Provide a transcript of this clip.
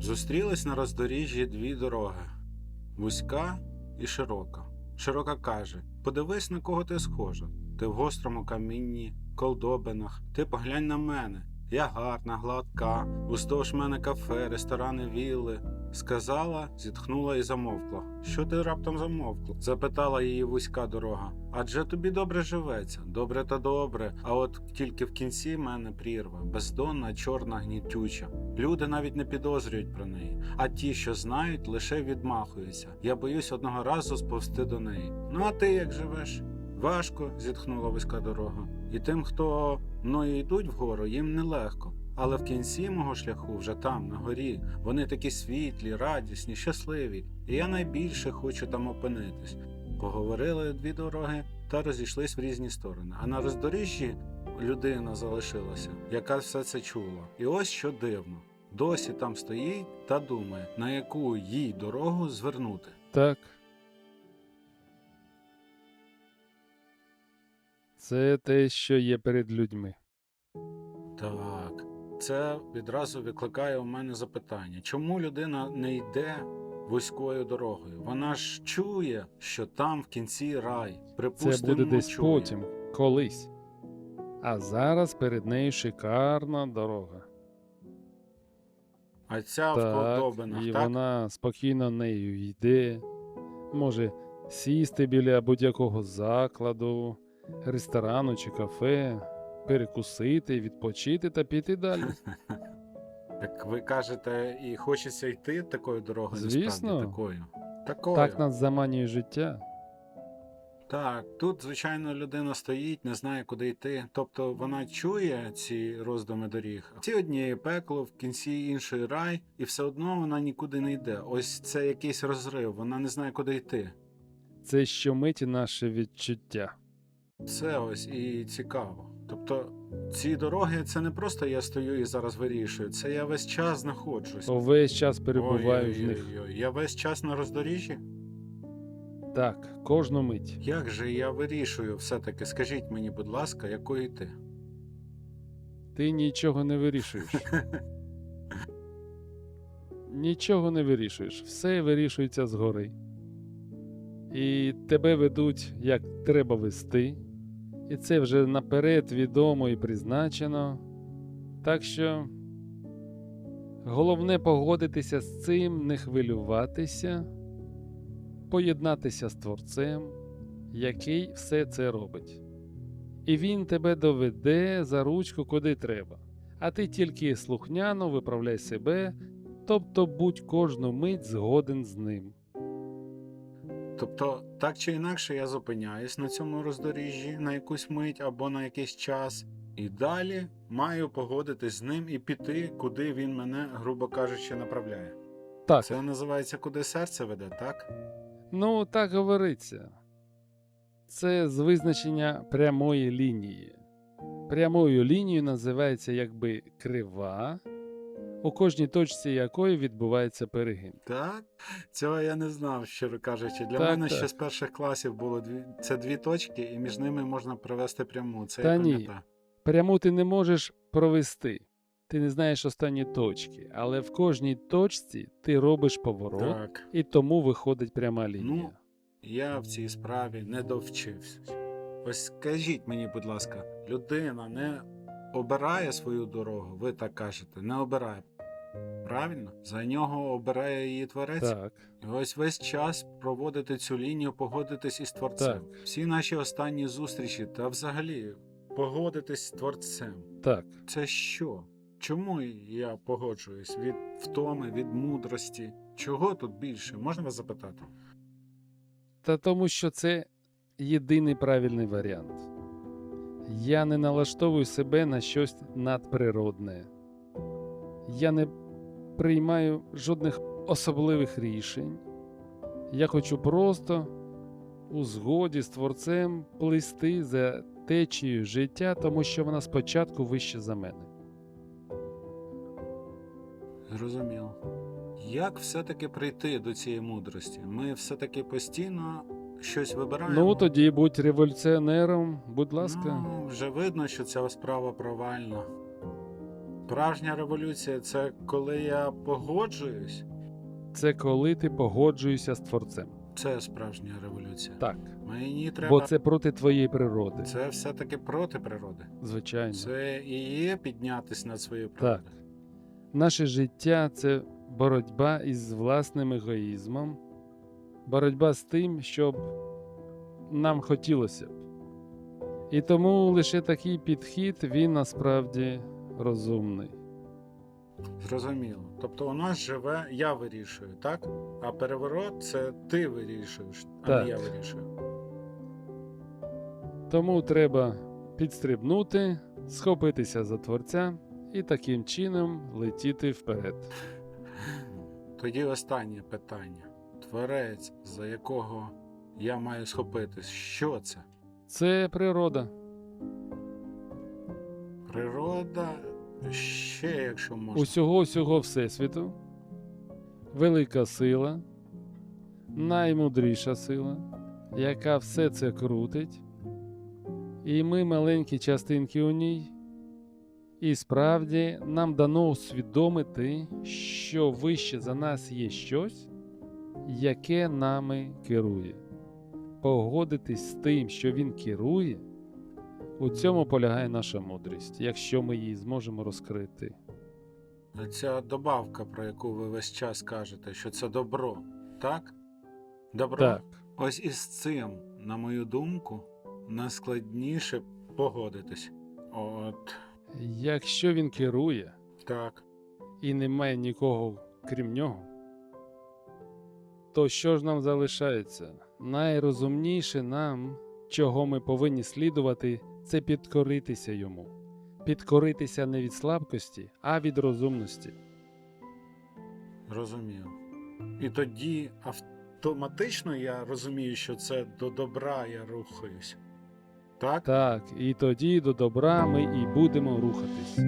Зустрілись на роздоріжжі дві дороги вузька і широка. Широка каже: Подивись, на кого ти схожа. Ти в гострому камінні, колдобинах, ти поглянь на мене. Я гарна, гладка, уздовж мене кафе, ресторани, вілли. Сказала, зітхнула і замовкла. Що ти раптом замовкла? запитала її вузька дорога. Адже тобі добре живеться, добре та добре. А от тільки в кінці мене прірва, бездонна, чорна, гнітюча. Люди навіть не підозрюють про неї, а ті, що знають, лише відмахуються. Я боюсь одного разу сповзти до неї. Ну а ти як живеш? Важко, зітхнула вузька дорога. І тим, хто мною йдуть вгору, їм нелегко. Але в кінці мого шляху, вже там, на горі, вони такі світлі, радісні, щасливі, і я найбільше хочу там опинитись. Поговорили дві дороги та розійшлись в різні сторони. А на роздоріжжі людина залишилася, яка все це чула. І ось що дивно. Досі там стоїть та думає, на яку їй дорогу звернути. Так. Це те, що є перед людьми. Так, це відразу викликає у мене запитання, чому людина не йде вузькою дорогою? Вона ж чує, що там в кінці рай. Припустимо, Це буде десь чує. потім, колись. А зараз перед нею шикарна дорога. А ця в колдобинах, і так? вона спокійно нею йде. Може сісти біля будь-якого закладу, ресторану чи кафе, перекусити, відпочити та піти далі. Так ви кажете, і хочеться йти такою дорогою, Звісно. такою. Такою. Так нас заманює життя. Так, тут, звичайно, людина стоїть, не знає, куди йти. Тобто вона чує ці роздуми доріг. Ці однієї пекло, в кінці іншої рай, і все одно вона нікуди не йде. Ось це якийсь розрив, вона не знає, куди йти. Це щомиті наше відчуття. Це ось і цікаво. Тобто, ці дороги це не просто я стою і зараз вирішую, це я весь час знаходжусь. Увесь час перебуваю в них. Ой-ой-ой, Я весь час на роздоріжжі? Так, кожну мить. Як же я вирішую все-таки? Скажіть мені, будь ласка, якою йти? Ти нічого не вирішуєш. Нічого не вирішуєш. Все вирішується згори. І тебе ведуть, як треба вести. І це вже наперед відомо і призначено. Так що головне погодитися з цим, не хвилюватися, поєднатися з Творцем, який все це робить. І він тебе доведе за ручку куди треба. А ти тільки слухняно виправляй себе, тобто будь кожну мить згоден з ним. Тобто, так чи інакше, я зупиняюсь на цьому роздоріжжі на якусь мить або на якийсь час, і далі маю погодитись з ним і піти, куди він мене, грубо кажучи, направляє. Так, Це називається куди серце веде, так? ну так говориться. Це з визначення прямої лінії. Прямою лінією називається якби крива, у кожній точці якої відбувається перегин. Так, цього я не знав, щиро кажучи. Для Так, мене так. ще з перших класів було дві це дві точки, і між ними можна провести пряму. Це Та я ні. Пряму ти не можеш провести. Ти не знаєш останні точки, але в кожній точці ти робиш поворот, Так. і тому виходить пряма лінія. Ну, Я в цій справі не довчився. Ось скажіть мені, будь ласка, людина не обирає свою дорогу, ви так кажете, не обирає. Правильно? За нього обирає її творець. так, І ось весь час проводити цю лінію, погодитись із творцем. Так. Всі наші останні зустрічі та взагалі погодитись з творцем. так. Це що? Чому я погоджуюсь? Від втоми, від мудрості? Чого тут більше? Можна вас запитати? Та тому, що це єдиний правильний варіант. Я не налаштовую себе на щось надприродне. Я не приймаю жодних особливих рішень. Я хочу просто у згоді з творцем плисти за течією життя, тому що вона спочатку вище за мене. Зрозуміло. Як все-таки прийти до цієї мудрості? Ми все-таки постійно щось вибираємо. Ну тоді будь революціонером, будь ласка. Ну, вже видно, що ця справа провальна. Справжня революція це коли я погоджуюсь. Це коли ти погоджуєшся з творцем. Це справжня революція. Так. Мені треба. Бо це проти твоєї природи. Це все-таки проти природи. Звичайно. Це і є піднятись над своєю Так. Наше життя це боротьба із власним егоїзмом, боротьба з тим, щоб нам хотілося б. І тому лише такий підхід він насправді розумний. Зрозуміло. Тобто у нас живе я вирішую, так? А переворот це ти вирішуєш, а Так. не я вирішую. Тому треба підстрибнути, схопитися за творця і таким чином летіти вперед. Тоді останнє питання. Творець, за якого я маю схопитись, що це? Це природа. Природа, ще якщо можна. усього всього Всесвіту, велика сила, наймудріша сила, яка все це крутить, і ми маленькі частинки у ній. І справді нам дано усвідомити, що вище за нас є щось, яке нами керує. Погодитись з тим, що він керує, у цьому полягає наша мудрість, якщо ми її зможемо розкрити. Ця добавка, про яку ви весь час кажете, що це добро, так? Добро. Так. Ось із цим, на мою думку, найскладніше погодитись. От Якщо він керує так. і немає нікого крім нього, то що ж нам залишається? Найрозумніше нам, чого ми повинні слідувати, це підкоритися йому. Підкоритися не від слабкості, а від розумності. Розумію. І тоді автоматично я розумію, що це до добра я рухаюсь. Так? Так, і тоді до добра ми і будемо рухатись.